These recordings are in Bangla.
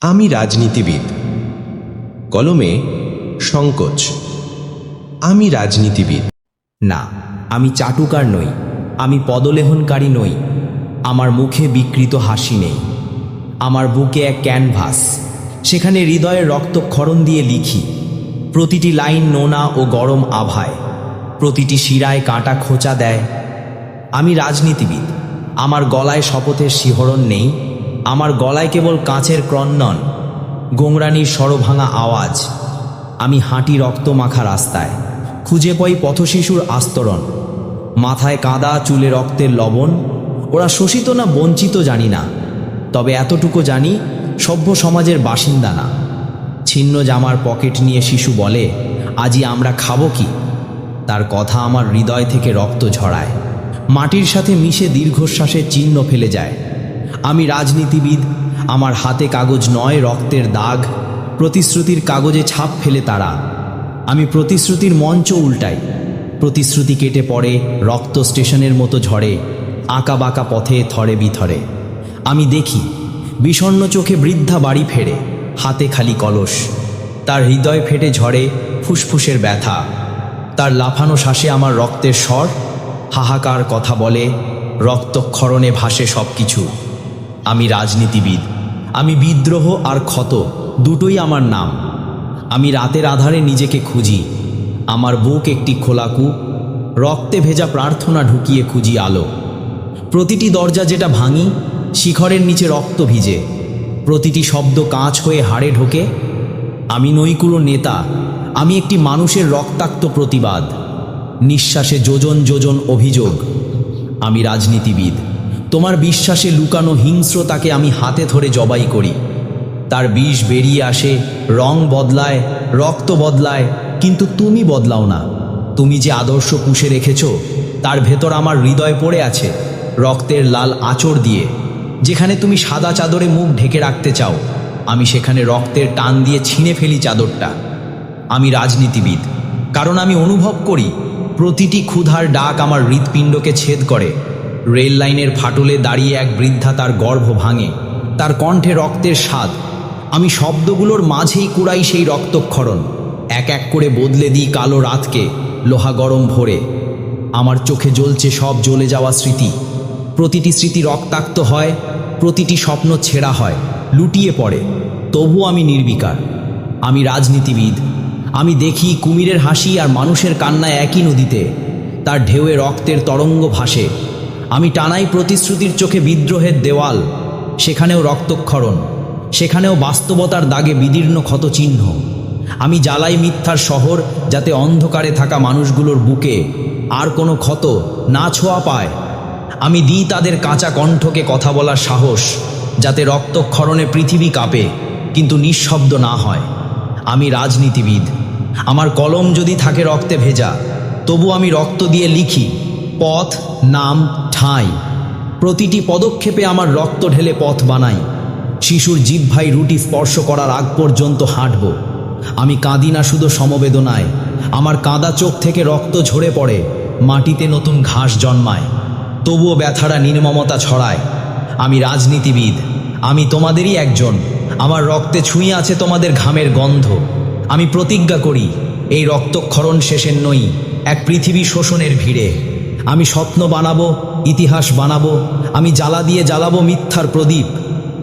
আমি রাজনীতিবিদ। কলমে সংকোচ। আমি রাজনীতিবিদ। না, আমি চাটুকার নই। আমি পদলেহনকারী নই। আমার মুখে বিকৃত হাসি নেই। আমার বুকে এক ক্যানভাস। সেখানে হৃদয়ের রক্তক্ষরণ দিয়ে লিখি, প্রতিটি লাইন নোনা ও গরম আভায়, প্রতিটি শিরায় কাঁটা খোঁচা দেয়। আমি রাজনীতিবিদ। আমার গলায় শপথের শিহরণ নেই। আমার গলায় কেবল কাঁচের ক্রন্দন, গোংরানির সরভাঙা আওয়াজ। আমি হাঁটি রক্ত মাখা রাস্তায়। খুঁজে পাই পথশিশুর আস্তরণ। মাথায় কাদা চুলে রক্তের লবণ। ওরা শোষিত না বঞ্চিত জানি না। তবে এতটুকু জানি, সভ্য সমাজের বাসিন্দা না। ছিন্ন জামার পকেট নিয়ে শিশু বলে, আজই আমরা খাব কি? তার কথা আমার হৃদয় থেকে রক্ত ঝরায়। মাটির সাথে মিশে দীর্ঘশ্বাসের চিহ্ন ফেলে যায়। আমি রাজনীতিবিদ, আমার হাতে কাগজ নয়, রক্তের দাগ। প্রতিশ্রুতির কাগজে ছাপ ফেলে তারা। আমি প্রতিশ্রুতির মঞ্চ উল্টাই। প্রতিশ্রুতি কেটে পড়ে, রক্ত স্টেশনের মতো ঝরে, আঁকা বাঁকা পথে থরে বিথরে। আমি দেখি, বিষণ্ণ চোখে বৃদ্ধা বাড়ি ফেরে, হাতে খালি কলস। তার হৃদয় ফেটে ঝরে ফুসফুসের ব্যথা। তার লাফানো শ্বাসে আমার রক্তের স্বর, হাহাকার কথা বলে, রক্তক্ষরণে ভাসে সব কিছু আমি রাজনীতিবিদ, আমি বিদ্রোহ আর ক্ষত, দুটোই আমার নাম। আমি রাতের আধারে নিজেকে খুঁজি, আমার বুক একটি খোলাকু, রক্তে ভেজা প্রার্থনা ঢুকিয়ে খুঁজি আলো। প্রতিটি দরজা যেটা ভাঙি, শিখরের নিচে রক্ত ভিজে। প্রতিটি শব্দ কাঁচ হয়ে হাড়ে ঢোকে। আমি নৈকুলো নেতা, আমি একটি মানুষের রক্তাক্ত প্রতিবাদ। নিঃশ্বাসে যোজন যোজন অভিযোগ, আমি রাজনীতিবিদ। তোমার বিশ্বাসে লুকানো হিংস্রতাকে আমি হাতে ধরে জবাই করি। তার বিষ বেরিয়ে আসে, রং বদলায়, রক্ত বদলায়, কিন্তু তুমি বদলাও না। তুমি যে আদর্শ পুষে রেখেছ, তার ভেতর আমার হৃদয় পড়ে আছে, রক্তের লাল আঁচড় দিয়ে। যেখানে তুমি সাদা চাদরে মুখ ঢেকে রাখতে চাও, আমি সেখানে রক্তের টান দিয়ে ছিঁড়ে ফেলি চাদরটা। আমি রাজনীতিবিদ, কারণ আমি অনুভব করি, প্রতিটি ক্ষুধার ডাক আমার হৃৎপিণ্ডকে ছেদ করে। রেল লাইনের ফাটলে দাঁড়িয়ে এক বৃদ্ধা তার গর্ভ ভাঙে। তার কণ্ঠে রক্তের স্বাদ। আমি শব্দগুলোর মাঝেই কুড়াই সেই রক্তক্ষরণ। এক এক করে বদলে দিই কালো রাতকে, লোহা গরম ভরে। আমার চোখে জ্বলছে সব জ্বলে যাওয়া স্মৃতি। প্রতিটি স্মৃতি রক্তাক্ত হয়, প্রতিটি স্বপ্ন ছেঁড়া হয়, লুটিয়ে পড়ে। তবু আমি নির্বিকার। আমি রাজনীতিবিদ। আমি দেখি কুমিরের হাসি আর মানুষের কান্না একই নদীতে। তার ঢেউয়ে রক্তের তরঙ্গ ভাসে। আমি টানাই প্রতিশ্রুতির চোখে বিদ্রোহের দেওয়াল, সেখানেও রক্তক্ষরণ, সেখানেও বাস্তবতার দাগে বিদীর্ণ ক্ষতচিহ্ন। আমি জ্বালাই মিথ্যার শহর যাতে অন্ধকারে থাকা মানুষগুলোর বুকে আর কোনো ক্ষত না ছোঁয়া পায়। আমি দিই তাদের কাঁচা কণ্ঠকে কথা বলার সাহস, যাতে রক্তক্ষরণে পৃথিবী কাঁপে, কিন্তু নিঃশব্দ না হয়। আমি রাজনীতিবিদ। আমার কলম যদি থাকে রক্তে ভেজা, তবু আমি রক্ত দিয়ে লিখি। পথ, নাম, ঠাঁই। প্রতিটি পদক্ষেপে আমার রক্ত ঢেলে পথ বানাই। শিশুর জিভভাই রুটি স্পর্শ করার আগ পর্যন্ত হাঁটব। আমি কাঁদি না শুধু সমবেদনায়। আমার কাঁদা চোখ থেকে রক্ত ঝরে পড়ে। মাটিতে নতুন ঘাস জন্মায়। তবুও ব্যথারা নির্মমতা ছড়ায়। আমি রাজনীতিবিদ। আমি তোমাদেরই একজন। আমার রক্তে ছুঁয়ে আছে তোমাদের ঘামের গন্ধ। আমি প্রতিজ্ঞা করি, এই রক্তক্ষরণ শেষের নই, এক পৃথিবী শোষণের ভিড়ে। আমি স্বপ্ন বানাবো, ইতিহাস বানাবো, আমি জ্বালা দিয়ে জ্বালাবো মিথ্যার প্রদীপ।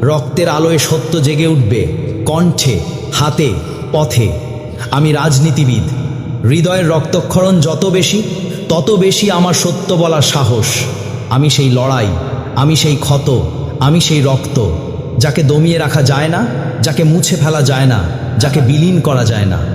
রক্তের আলোয় সত্য জেগে উঠবে, কণ্ঠে, হাতে, পথে। আমি রাজনীতিবিদ, হৃদয়ের রক্তক্ষরণ যত বেশি, তত বেশি আমার সত্য বলার সাহস। আমি সেই লড়াই, আমি সেই ক্ষত, আমি সেই রক্ত, যাকে দমিয়ে রাখা যায় না, যাকে মুছে ফেলা যায় না, যাকে বিলীন করা যায় না।